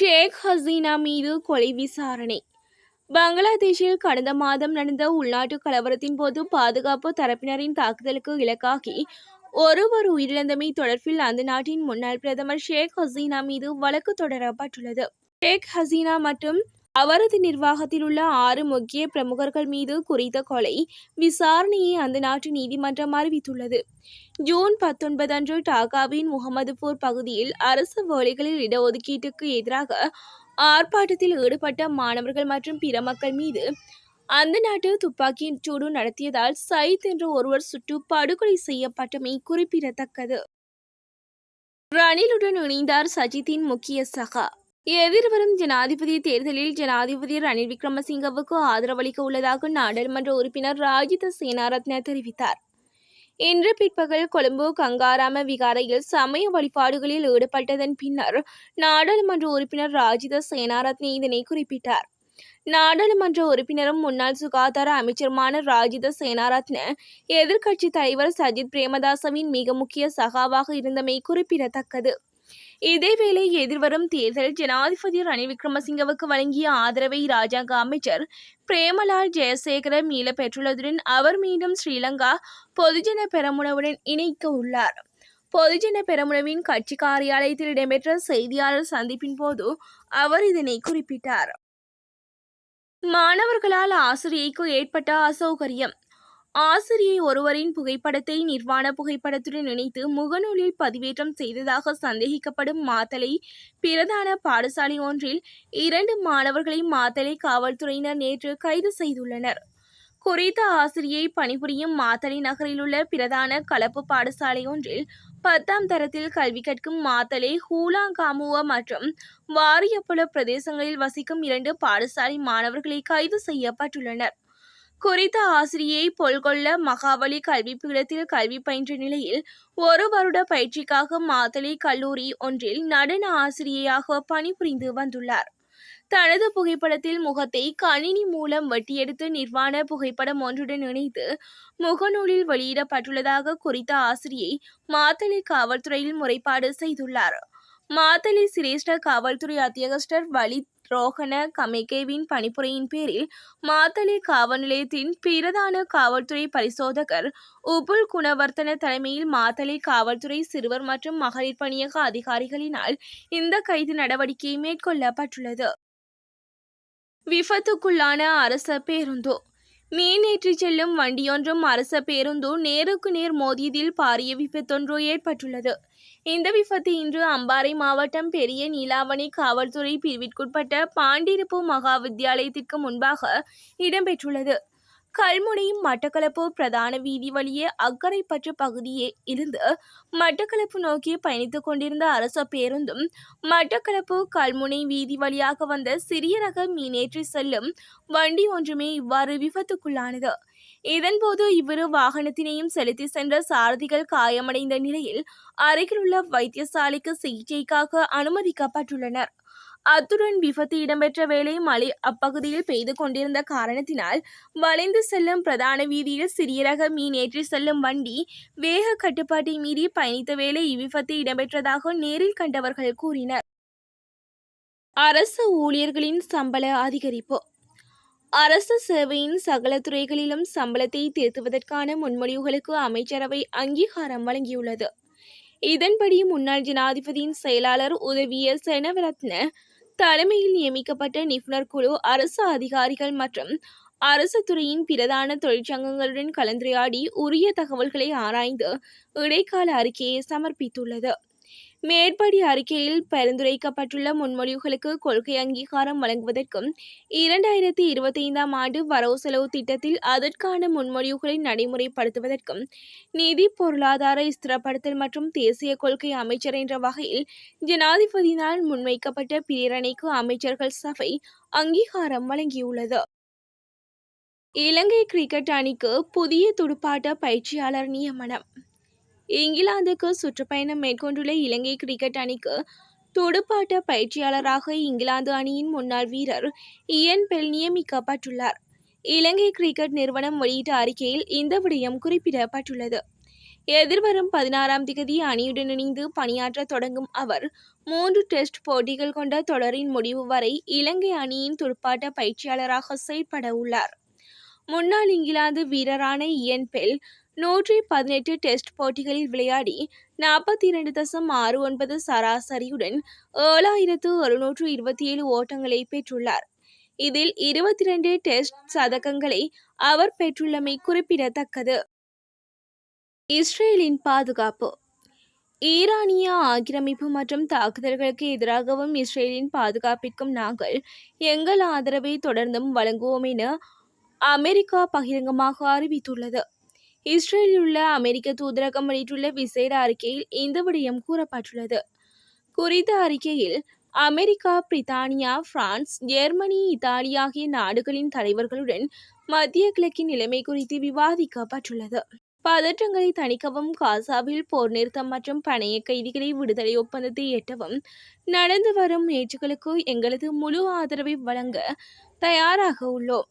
ஷேக் ஹசீனா மீது கொலை விசாரணை. பங்களாதேஷில் கடந்த மாதம் நடந்த உள்நாட்டு கலவரத்தின் போது பாதுகாப்பு தரப்பினரின் தாக்குதலுக்கு இலக்காகி ஒருவர் உயிரிழந்தமை தொடர்பில் அந்த நாட்டின் முன்னாள் பிரதமர் ஷேக் ஹசீனா மீது வழக்கு தொடரப்பட்டுள்ளது. ஷேக் ஹசீனா மற்றும் அவரது நிர்வாகத்தில் உள்ள ஆறு முக்கிய பிரமுகர்கள் மீது குறித்த கொலை விசாரணையை அந்த நாட்டு நீதிமன்றம் அறிவித்துள்ளது. ஜூன் பத்தொன்பது அன்று டாக்காவின் முகமதுபூர் பகுதியில் அரசு வேலைகளில் இடஒதுக்கீட்டுக்கு எதிராக ஆர்ப்பாட்டத்தில் ஈடுபட்ட மாணவர்கள் மற்றும் பிற மக்கள் மீது அந்த நாட்டு துப்பாக்கி சூடு நடத்தியதால் சயித் என்ற ஒருவர் சுட்டு படுகொலை செய்யப்பட்டமை குறிப்பிடத்தக்கது. ரணிலுடன் இணைந்தார் சஜித்தின் முக்கிய சகா. எதிர்வரும் ஜனாதிபதி தேர்தலில் ஜனாதிபதி ரணில் விக்ரமசிங்கவுக்கு ஆதரவளிக்க உள்ளதாக நாடாளுமன்ற உறுப்பினர் ராஜித சேனாரத்ன தெரிவித்தார். இன்று பிற்பகல் கொழும்பு கங்காராம விகாரையில் சமய வழிபாடுகளில் ஈடுபட்டதன் பின்னர் நாடாளுமன்ற உறுப்பினர் ராஜித சேனாரத்னே இதனை குறிப்பிட்டார். நாடாளுமன்ற உறுப்பினரும் முன்னாள் சுகாதார அமைச்சருமான ராஜித சேனாரத்ன எதிர்க்கட்சி தலைவர் சஜித் பிரேமதாசவின் மிக முக்கிய சகாவாக இருந்தமை குறிப்பிடத்தக்கது. இதேவேளை எதிர்வரும் தேர்தல் ஜனாதிபதி ரணில் விக்ரமசிங்கவுக்கு வழங்கிய ஆதரவை ராஜாங்க அமைச்சர் பிரேமலால் ஜெயசேகர மீள பெற்றுள்ளதுடன் அவர் மீண்டும் ஸ்ரீலங்கா பொதுஜன பெரமுனவுடன் இணைக்க உள்ளார். பொதுஜன பெரமுனவின் கட்சி காரியாலயத்தில் இடம்பெற்ற செய்தியாளர் சந்திப்பின் போது அவர் இதனை குறிப்பிட்டார். மாணவர்களால் ஆசிரியைக்கு ஏற்பட்ட அசௌகரியம் ஆசிரியை ஒருவரின் புகைப்படத்தை நிர்வாண புகைப்படத்துடன் இணைத்து முகநூலில் பதிவேற்றம் செய்ததாக சந்தேகிக்கப்படும் மாத்தலை பிரதான பாடசாலை ஒன்றில் இரண்டு மாணவர்களை மாத்தலை காவல்துறையினர் நேற்று கைது செய்துள்ளனர். குறித்த ஆசிரியை பணிபுரியும் மாத்தலை நகரில் உள்ள பிரதான கலப்பு பாடசாலை ஒன்றில் பத்தாம் தரத்தில் கல்வி கற்கும் மாத்தலை ஹூலாங்காமுவ மற்றும் வாரியப்புல பிரதேசங்களில் வசிக்கும் இரண்டு பாடசாலை மாணவர்களை கைது செய்யப்பட்டுள்ளனர். குறித்த ஆசிரியை பொல்கொள்ள மகாவலி கல்வி பீடத்தில் கல்வி பயின்ற நிலையில் ஒரு வருட பயிற்சிக்காக மாத்தளை கல்லூரி ஒன்றில் நடன ஆசிரியையாக பணிபுரிந்து வந்துள்ளார். தனது புகைப்படத்தில் முகத்தை கணினி மூலம் வெட்டியெடுத்து நிர்வாண புகைப்படம் ஒன்றுடன் இணைத்து முகநூலில் வெளியிடப்பட்டுள்ளதாக குறித்த ஆசிரியை மாத்தளை காவல்துறையில் முறைப்பாடு செய்துள்ளார். மாத்தளை சிரேஷ்ட காவல்துறை அத்தியகஸ்டர் வலித் ரோஹன கமிகேவின் பணிப்புரையின் பேரில் மாத்தளை காவல் நிலையத்தின் பிரதான காவல்துறை பரிசோதகர் உபுல் குணவர்த்தன தலைமையில் மாத்தளை காவல்துறை சிறுவர் மற்றும் மகளிர் பணியக அதிகாரிகளினால் இந்த கைது நடவடிக்கை மேற்கொள்ளப்பட்டுள்ளது. விபத்துக்குள்ளான அரச பேருந்து. மீன் ஏற்றிச் செல்லும் வண்டியொன்றும் அரச பேருந்து நேருக்கு நேர் மோதியதில் பாரிய விபத்தொன்று ஏற்பட்டுள்ளது. இந்த விபத்து இன்று அம்பாறை மாவட்டம் பெரிய நீலாவணி காவல்துறை பிரிவிற்குட்பட்ட பாண்டிருப்பு மகா வித்தியாலயத்திற்கு முன்பாக இடம்பெற்றுள்ளது. கல்முனை மட்டக்களப்பு பிரதான வீதி வழியே அக்கரைப்பற்று பகுதியே இருந்து மட்டக்களப்பு நோக்கி பயணித்துக் கொண்டிருந்த அரச பேருந்தும் மட்டக்களப்பு கல்முனை வீதி வழியாக வந்த சிறிய ரக மீனேற்றி செல்லும் வண்டி ஒன்றுமே இவ்வாறு விபத்துக்குள்ளானது. இதன்போது இவ்விரு வாகனத்தினையும் செலுத்தி சென்ற சாரதிகள் காயமடைந்த நிலையில் அருகிலுள்ள வைத்தியசாலைக்கு சிகிச்சைக்காக அனுமதிக்கப்பட்டுள்ளனர். அத்துடன் விபத்து இடம்பெற்ற வேளை மழை அப்பகுதியில் பெய்து கொண்டிருந்த காரணத்தினால் வளைந்து செல்லும் பிரதான வீதியில் சிறிய ரக மீன் ஏற்றி செல்லும் வண்டி வேக கட்டுப்பாட்டை மீறி பயணித்த வேளை இவ்விபத்து இடம்பெற்றதாக நேரில் கண்டவர்கள் கூறினர். அரசு ஊழியர்களின் சம்பள அதிகரிப்பு அரசு சேவையின் சகல துறைகளிலும் சம்பளத்தை திருத்துவதற்கான முன்மொழிவுகளுக்கு அமைச்சரவை அங்கீகாரம் வழங்கியுள்ளது. இதன்படி முன்னாள் ஜனாதிபதியின் செயலாளர் உதவிய செனவரத்ன தலைமையில் நியமிக்கப்பட்ட நிபுணர் குழு அரசு அதிகாரிகள் மற்றும் அரசு துறையின் பிரதான தொழிற்சங்கங்களுடன் கலந்துரையாடி உரிய தகவல்களை ஆராய்ந்து இடைக்கால அறிக்கையை சமர்ப்பித்துள்ளது. மேற்படி அறிக்கையில் பரிந்துரைக்கப்பட்டுள்ள முன்மொழிவுகளுக்கு கொள்கை அங்கீகாரம் வழங்குவதற்கும் இரண்டாயிரத்தி இருபத்தைந்தாம் ஆண்டு வரவு செலவு திட்டத்தில் அதற்கான முன்மொழிவுகளை நடைமுறைப்படுத்துவதற்கும் நிதி பொருளாதார ஸ்திரப்படுத்தல் மற்றும் தேசிய கொள்கை அமைச்சர் என்ற வகையில் ஜனாதிபதியினால் முன்வைக்கப்பட்ட பிரேரணைக்கு அமைச்சர்கள் சபை அங்கீகாரம் வழங்கியுள்ளது. இலங்கை கிரிக்கெட் அணிக்கு புதிய துடுப்பாட்ட பயிற்சியாளர் நியமனம். இங்கிலாந்துக்கு சுற்றுப்பயணம் மேற்கொண்டுள்ள இலங்கை கிரிக்கெட் அணிக்கு துடுப்பாட்ட பயிற்சியாளராக இங்கிலாந்து அணியின் முன்னாள் வீரர் இயன் பெல் நியமிக்கப்பட்டுள்ளார். இலங்கை கிரிக்கெட் நிறுவனம் வெளியிட்ட அறிக்கையில் இந்த விடயம் குறிப்பிடப்பட்டுள்ளது. எதிர்வரும் பதினாறாம் திகதி அணியுடன் இணைந்து பணியாற்ற தொடங்கும் அவர் மூன்று டெஸ்ட் போட்டிகள் கொண்ட தொடரின் முடிவு வரை இலங்கை அணியின் துடுப்பாட்ட பயிற்சியாளராக செயல்பட உள்ளார் முன்னாள் இங்கிலாந்து வீரரான இயன் பெல் நூற்றி பதினெட்டு டெஸ்ட் போட்டிகளில் விளையாடி நாற்பத்தி இரண்டு தசம் ஆறு ஒன்பது சராசரியுடன் ஏழாயிரத்து அறுநூற்று இருபத்தி ஏழு ஓட்டங்களை பெற்றுள்ளார். இதில் இருபத்தி இரண்டு டெஸ்ட் சதகங்களை அவர் பெற்றுள்ளமை குறிப்பிடத்தக்கது. இஸ்ரேலின் பாதுகாப்பு. ஈரானிய ஆக்கிரமிப்பு மற்றும் தாக்குதல்களுக்கு எதிராகவும் இஸ்ரேலின் பாதுகாப்பிற்கும் நாங்கள் எங்கள் ஆதரவை தொடர்ந்தும் வழங்குவோம் என அமெரிக்கா பகிரங்கமாக அறிவித்துள்ளது. இஸ்ரேலில் உள்ள அமெரிக்க தூதரகம் வெளியிட்டுள்ள விசேட அறிக்கையில் இந்த விடயம் கூறப்பட்டுள்ளது. குறித்த அறிக்கையில் அமெரிக்கா பிரித்தானியா பிரான்ஸ் ஜெர்மனி இத்தாலி ஆகிய நாடுகளின் தலைவர்களுடன் மத்திய கிழக்கின் நிலைமை குறித்து விவாதிக்கப்பட்டுள்ளது. பதற்றங்களை தணிக்கவும் காசாவில் போர் நிறுத்தம் மற்றும் பணைய கைதிகளை விடுதலை ஒப்பந்தத்தை எட்டவும் நடந்து வரும் முயற்சிகளுக்கு எங்களது முழு ஆதரவை வழங்க தயாராக உள்ளோம்.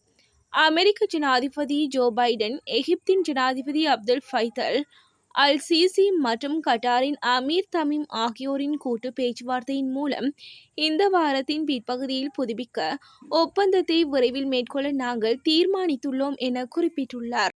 அமெரிக்க ஜனாதிபதி ஜோ பைடன் எகிப்தின் ஜனாதிபதி அப்துல் ஃபைத்தல் அல் சிசி மற்றும் கட்டாரின் அமீர் தமீம் ஆகியோரின் கூட்டு பேச்சுவார்த்தையின் மூலம் இந்த வாரத்தின் பிற்பகுதியில் புதுப்பிக்க ஒப்பந்தத்தை விரைவில் மேற்கொள்ள நாங்கள் தீர்மானித்துள்ளோம் என குறிப்பிட்டுள்ளார்.